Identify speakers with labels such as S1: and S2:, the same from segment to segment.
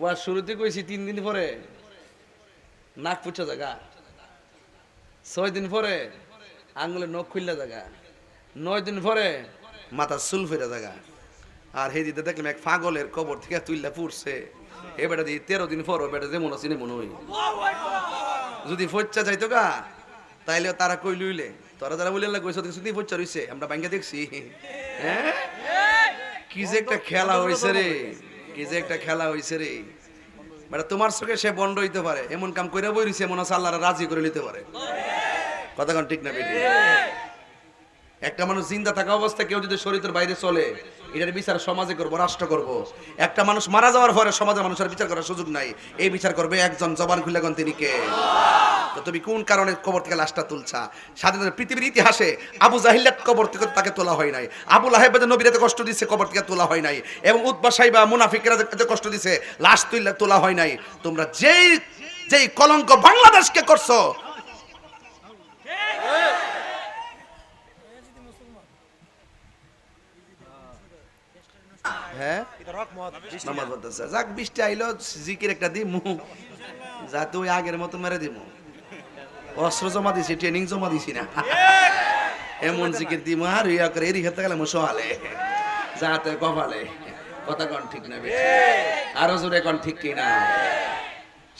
S1: War শুরুতে কইছি তিন দিন পরে। নাক পুচ্ছা জায়গা। ছয় দিন পরে আঙ্গুলে নখ খুললা জায়গা। নয় দিন পরে মাথা চুল ফেরা জায়গা। আর সেই দিতে দেখলাম এক পাগলের কবর থেকে তুইলা পুড়ছে। এ বেটা দিয়ে তেরো দিন পর বেটা যেমন আছে মনে হই যদি ফচ্চা যাইতো গা, তাইলে তারা কই লইলে তোরা যারা বলে কইছ শুধু ফচ্চা রইছে, আমরা ব্যাংকে দেখছি। হ্যাঁ? কি যে একটা খেলা হইছে রে। কি যে একটা খেলা হইছে রে। মানে তোমার চোখে সে বন্ড হইতে পারে, এমন কাম কইরা বই রইছে, মনে হচ্ছে আল্লাহরা রাজি করে নিতে পারে। কথা কোন ঠিক না বেটি? একটা মানুষ জিন্দা থাকা অবস্থায় কেউ যদি শরীরের বাইরে চলে, এটার বিচার সমাজে করব, রাষ্ট্র করব। একটা মানুষ মারা যাওয়ার পরে সমাজে মানুষের বিচার করার সুযোগ নাই। এই বিচার করবে একজন জবান খুলে তিনি কে? তুমি কোন কারণে কবর থেকে লাশটা তুলছা? স্বাধীনতা পৃথিবীর ইতিহাসে আবু জাহিল্লাত কবর থেকে তাকে তোলা হয় নাই। আবু লাহেব যে নবীরাতে কষ্ট দিচ্ছে, কবর থেকে তোলা হয় নাই। এবং উৎবা সাইবা মুনাফিকরা কষ্ট দিছে লাশ তুললে তোলা হয় নাই। তোমরা যেই যেই কলঙ্ক বাংলাদেশকে করছ হ্যাঁ? যাক, বৃষ্টি আইলো, জিকির একটা দিমু। যা তুই আগের মতো মেরে দিমু। অস্ত্র জমা দিছি ট্রেনিং জমা দিছি না। এমন জিকির দিমু আর ইয়া করে এরি খেতে গেলে মুসোয়ালে যাতে কপালে। কথা কন ঠিক না আরও জোরে কন ঠিক কি না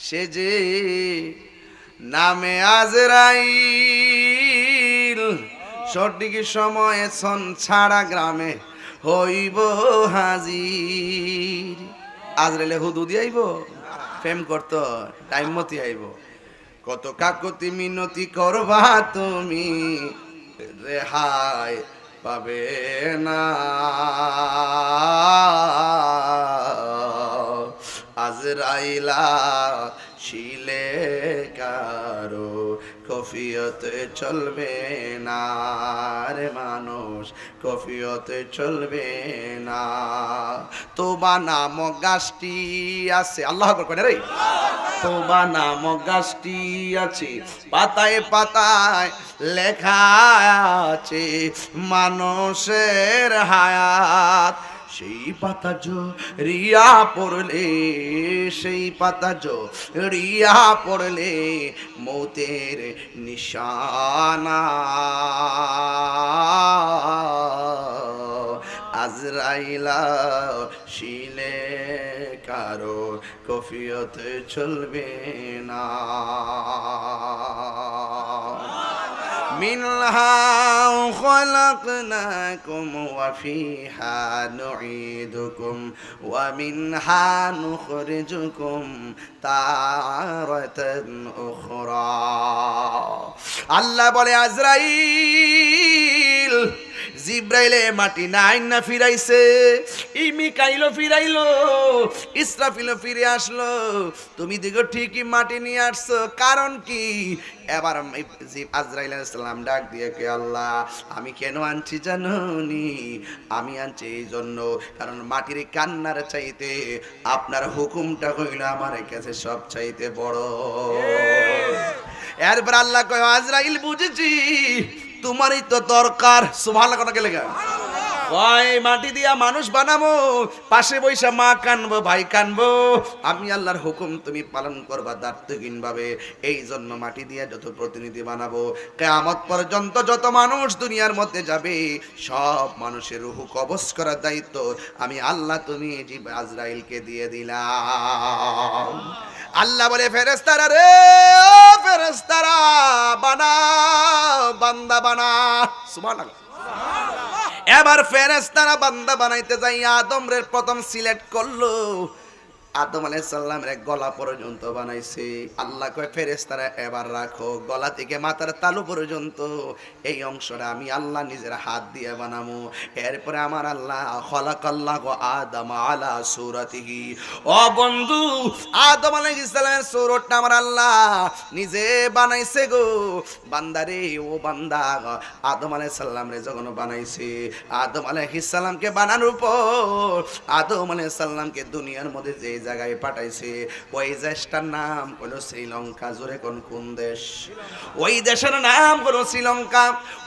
S1: সে যে নামে আজরাইল সঠিক সময়ে সন ছাড়া গ্রামে হইব হাজির। আজরাইলে হুদুদি আইব ফেম করতো টাইম মতি আইব। কত কাকতি মিনতি করবা তুমি? রেহাই পাবে না। আজরাইলা শিলে কারও কফিয়তে চলবে না রে মানুষ, কফিয়তে চলবে না। তোবা নাম গাছটি আছে, আল্লাহ করে রে। তোবা নাম গাছটি আছে, পাতায় পাতায় লেখা আছে, মানুষের হায়াত। সেই পাতা জো রিয়া পড়লে, সেই পাতা জো রিয়া পড়লে মৌতের নিশানা। আজরাইলা শিলে কারও কফিয়ত চলবে না। منها خلقناكم وفيها نعيدكم ومنها نخرجكم تارة أخرى. الله بولي عزرائيل জিব্রাইলে মাটি নাই না ফিরাইছে। ই মিকাইলো ফিরাইলো ইসরাফিলও ফিরে আসলো। তুমি দিগো ঠিকই মাটি নিয়ে আসছো কারণ কি? এবার আজরাইল সালাম ডাক দিয়ে কে আল্লাহ আমি কেন আনছি জানি আমি আনছি এই জন্য কারণ মাটির কান্নার চাইতে আপনার হুকুমটা হইল আমার কাছে সব চাইতে বড় এরপর আল্লাহ কয় আজরাইল বুঝেছি? তোমারই তো দরকার। সুভাল কথা গেলে গা ওই মাটি দিয়া মানুষ বানাবো, পাশে বৈশা মা কানবো, ভাই কানবো। আমি আল্লাহর হুকুম তুমি পালন করবা দার্থহীন ভাবে। এই জন্য মাটি দিয়া যত প্রতিনিধি বানাবো, কেয়ামত পর্যন্ত যত মানুষ দুনিয়ার মধ্যে যাবে, সব মানুষের রুহু কবজ করার দায়িত্ব আমি আল্লাহ তুমি জীব আজরাইলকে দিয়ে দিলাম। আল্লাহ বলে ফেরেস্তারা রে ফেরেস্তারা বানা বান্দা বানা সুবহানাল্লাহ। এবার ফেরেস্তারা বান্দা বানাইতে যাই আদম রে প্রথম সিলেক্ট করল। আদম আলাইহিস সালামের গলা পর্যন্ত বানাইছে। আল্লাহ কয় ফেরেস্তারা এবার রাখো, গলা থেকে মাথার তালু পর্যন্ত। এই অংশটা আমি আল্লাহ নিজের হাত দিয়ে বানামু এরপরে আমার আল্লাহ, খলাকাল্লাহ আদম আলা সুরাতিহি। ও বন্ধু, আদম আলাইহিস সালামের সুরতটা আমার আল্লাহ নিজে বানাইছে গো। বান্দারে, ও বান্দা, আদম আলাইহিস সালাম রে যখন বানাইছে, আদম আলাইহিস সালামকে বানানোর পর, আদম আলাইহিস সালামকে দুনিয়ার মধ্যে যে জায়গায় পাঠাইছে। ওই দেশটার নাম হলো শ্রীলঙ্কা। জোরে কোন কোন দেশ? ওই দেশের নাম হলো শ্রীলঙ্কা।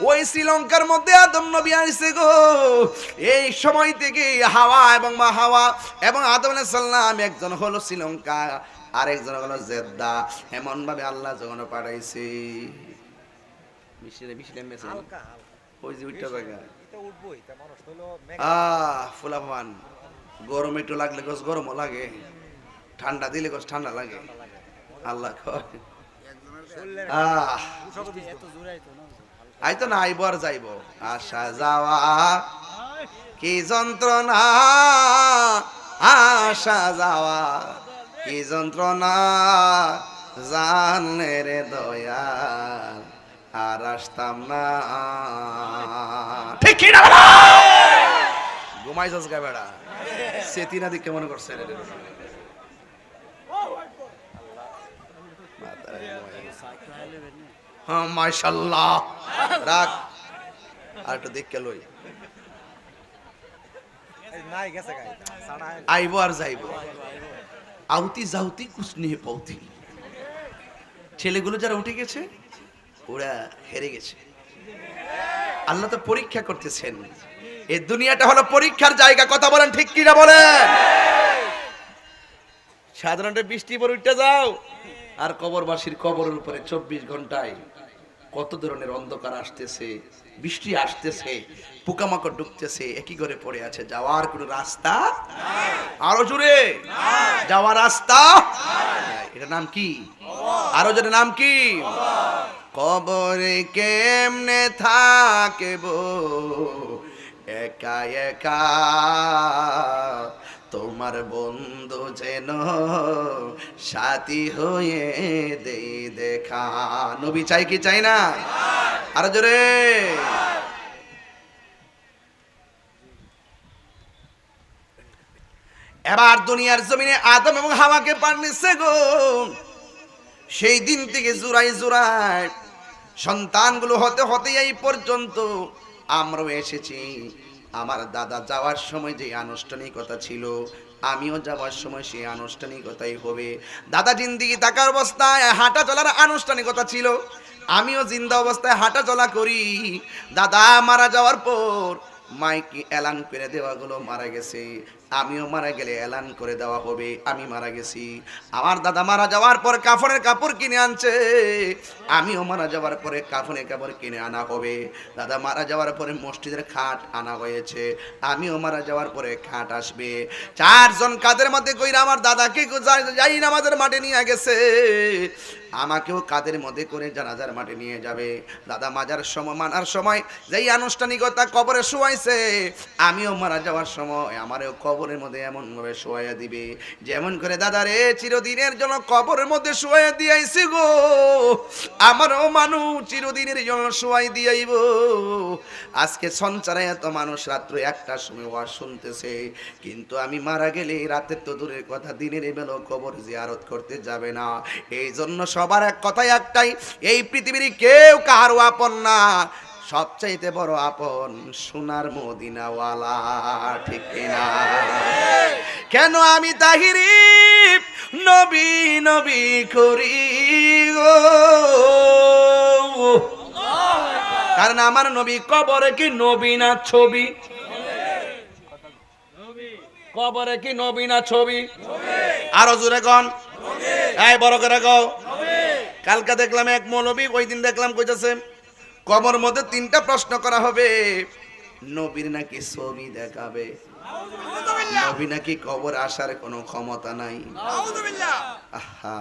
S1: ওই শ্রীলঙ্কার মধ্যে আদম নবী আসছে গো। এই সময় থেকে হাওয়া এবং মা হাওয়া এবং আদম আলাইহিস সালাম একজন হলো শ্রীলঙ্কা আরেকজন হলো জেদ্দা। এমন ভাবে আল্লাহ যখন পাঠাইছে। ওই যে উইটা জায়গা। আহ ফুলা ভবান গরম একটু লাগলে গছ গরমও লাগে। ঠান্ডা দিলে গছ ঠান্ডা লাগে। আল্লাহ
S2: আইতো না
S1: না আইব আর যাইব। আসা যাওয়া কি যন্ত্রণা? আসা যাওয়া কি যন্ত্রণা? জানে রে দয়াল, আর আসতাম না। ঠিক কি না ঘুমাইছস গা বেড়া। সেতি না দিকে মনে করছে হ্যাঁ মাশাল্লাহ রাখ। আর একটু দেখকে লই। আইব আর যাইব। আউতি যাউতি কুছ নিয়ে পৌতি ছেলেগুলো যারা উঠে গেছে, ওরা হেরে গেছে। আল্লাহ তো পরীক্ষা করতেছেন। এই দুনিয়াটা হলো পরীক্ষার জায়গা কথা বলেন ঠিক কিনা বলেন? সাধারণত বৃষ্টি পরে উঠতে যাও আর কবরবাসীর কবরের উপরে চব্বিশ ঘন্টায় কত ধরনের অন্ধকার আসতেছে বৃষ্টি আসতেছে পোকামাকড় ঢুকতেছে একই করে পড়ে আছে যাওয়ার কোনো রাস্তা আরও জুড়ে যাওয়ার রাস্তা এটা নাম কি? আরও জোরে নাম কি? কবরে কেমনে থাকব? একা একা। তোমার বন্ধু যেন সাথী হয়ে দে দেখা। নবী চাই কি চাই না? আরও জোরে। এবার দুনিয়ার জমিনে আদম এবং হাওয়াকে পাঠিয়েছে গো। সেই দিন থেকে জুরাই জুরাই সন্তানগুলো হতে হতে এই পর্যন্ত আমরাও এসেছি। আমার দাদা যাওয়ার সময় যে আনুষ্ঠানিকতা ছিল, আমিও যাওয়ার সময় সেই আনুষ্ঠানিকতাই হবে। দাদা জিন্দিগি থাকার অবস্থায় হাঁটা চলার আনুষ্ঠানিকতা ছিল। আমিও জিন্দা অবস্থায় হাঁটা চলা করি। দাদা মারা যাওয়ার পর মাইকে অ্যালান করে দেওয়া গুলো মারা গেছে। আমিও মারা গেলে এলান করে দেওয়া হবে, আমি মারা গেছি। আমার দাদা মারা যাওয়ার পর কাফনের কাপড় কিনে আনছে, আমিও মারা যাওয়ার পরে কাফনের কাপড় কিনে আনা হবে। দাদা মারা যাওয়ার পরে মসজিদের খাট আনা হয়েছে, আমিও মারা যাওয়ার পরে খাট আসবে। চারজন কাদের মধ্যে কইরা আমার দাদাকে যাই- আমাদের মাঠে নিয়ে গেছে। আমাকেও কাদের মধ্যে করে জানাজার মাঠে নিয়ে যাবে? দাদা মাজার সময়, মানার সময় যেই আনুষ্ঠানিকতা কবরে শোয়াইছে, আমিও মারা যাওয়ার সময় আমারও কবরের মধ্যে এমন ভাবে শোয়াইয়া দিবে। যেমন করে দাদা রে, চিরদিনের জন্য কবরের মধ্যে শোয়াইয়া দিয়াইছি গো। আমারও মানুষ চিরদিনের জন্য শোয়াই দিয়াইব। আজকে সঞ্চারে এত মানুষ রাত্র একটার সময় ওয়াজ শুনতেছে, কিন্তু আমি মারা গেলে রাতের তো দূরের কথা, দিনের বেলা কবর জিয়ারত করতে যাবে না। এই জন্য সবার এক কথাই একটাই, এই পৃথিবীর কেউ কারও আপন না। সবচাইতে বড় আপন সোনার মদিনাওয়ালা, ঠিক না কেন আমি তাহিরি? নবী নবী করি গো। কারণ আমার নবী কবরে কি নবী না ছবি? কবরে কি নবী না ছবি? আরও জোরে কন এই বড় করে কও কালকে দেখলাম এক মৌলবী ওই দিন দেখলাম কইতাছে, কবর মধ্যে তিনটা প্রশ্ন করা হবে। নবীর নাকি ছবি দেখাবে, নবী নাকি কবর আসার কোনো ক্ষমতা নাই। আহা,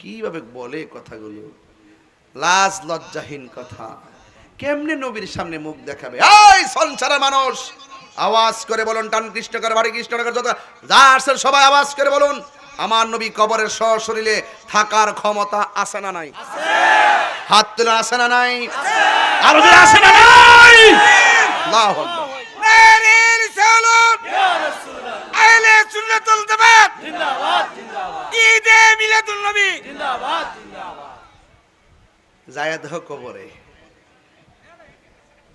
S1: কীভাবে বলে কথাগুলো? লাজ, লজ্জাহীন কথা। কেমনে নবীর সামনে মুখ দেখাবে? এই সংসারের মানুষ, আওয়াজ করে বলুন, টান কৃষ্ণকর, বাড়ি কৃষ্ণনগর যত, যা আসছেন সবাই আওয়াজ করে বলুন। আমার নবী কবরের সশরীরে থাকার ক্ষমতা আছে না নাই? হাত তুলে আছে না নাই? আরও আছে না নাই? আল্লাহু আকবার।
S3: আহলে সুন্নাতুল জামাত। ঈদে মিলাদুন নবী।
S1: জায়দ দেহ কবরে।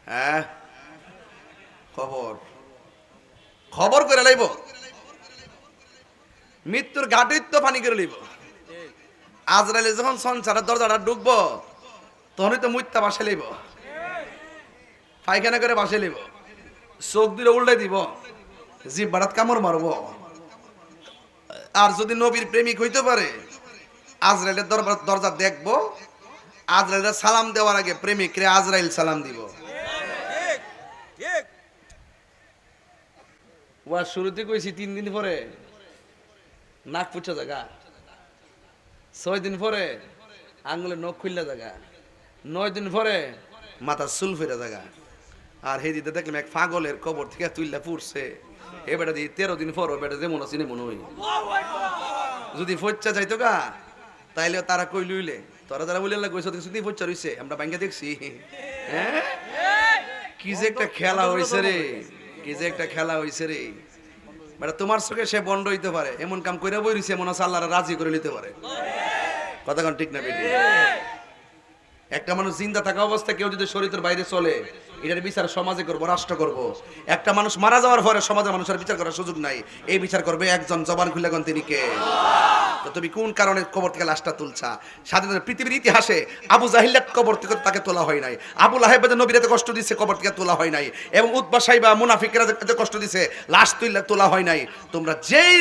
S1: হ্যাঁ? খবর খবর করে লাইব? মৃত্যুর তো পানি করে লিব আজরাইলে যখন সংসারের দরজাটা ঢুকবো তখনই তো মুত্যা বাসে লিব পায়খানা করে বাসে লিব চোখ দিলে উল্টে দিব। জীব বাড়াত কামড় মারবো। আর যদি নবীর প্রেমিক হইতে পারে আজরাইলের দরবার দরজা দেখব। আজরাইলের সালাম দেওয়ার আগে প্রেমিকরে আজরাইল সালাম দিব।
S3: ঠিক ঠিক।
S1: ওয়া শুরুতে কইছি তিন দিন পরে। নাক পুচ্ছা জায়গা। ছয় দিন পরে আঙ্গুলে নখ খুললা জায়গা। নয় দিন পরে মাথা চুল ফেরা জায়গা। আর সেই দিতে দেখলাম এক পাগলের কবর থেকে তুললা পুড়ছে। এ বেটা দিয়ে তেরো দিন পর বেটা যেমন মনে হই যদি ফচ্চা যাইতো গা, তাইলে তারা কই লইলে তোরা যারা বলে কইছ যদি ফচ্চা রইছে, আমরা ব্যাংকে দেখছি। হ্যাঁ? কি যে একটা খেলা হইছে রে, কি যে একটা খেলা হইছে রে। মানে তোমার চোখে সে বন্ড হইতে পারে, এমন কাম করে বই রয়েছে মনে আছে আল্লাহরা রাজি করে নিতে পারে। কথা কোন ঠিক না একটা মানুষ জিন্দা থাকা অবস্থায় কেউ যদি শরীরের বাইরে চলে, এটার বিচার সমাজে করব, রাষ্ট্র করব। একটা মানুষ মারা যাওয়ার পরে সমাজে মানুষের বিচার করার সুযোগ নাই। এই বিচার করবে একজন জবান খুলে তিনি কে? তুমি কোন কারণে কবর থেকে লাশটা তুলছা? স্বাধীনতা পৃথিবীর ইতিহাসে আবু জাহিল্লা কবর থেকে তাকে তোলা হয় নাই। আবু লাহেব নবীর এত কষ্ট দিচ্ছে কবর থেকে তোলা হয় নাই। এবং উদ্বা সাইবা মুনাফিকেরা এত কষ্ট দিছে, লাশ তুললে তোলা হয় নাই। তোমরা যেই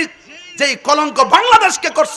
S1: যেই কলঙ্ক বাংলাদেশকে করছ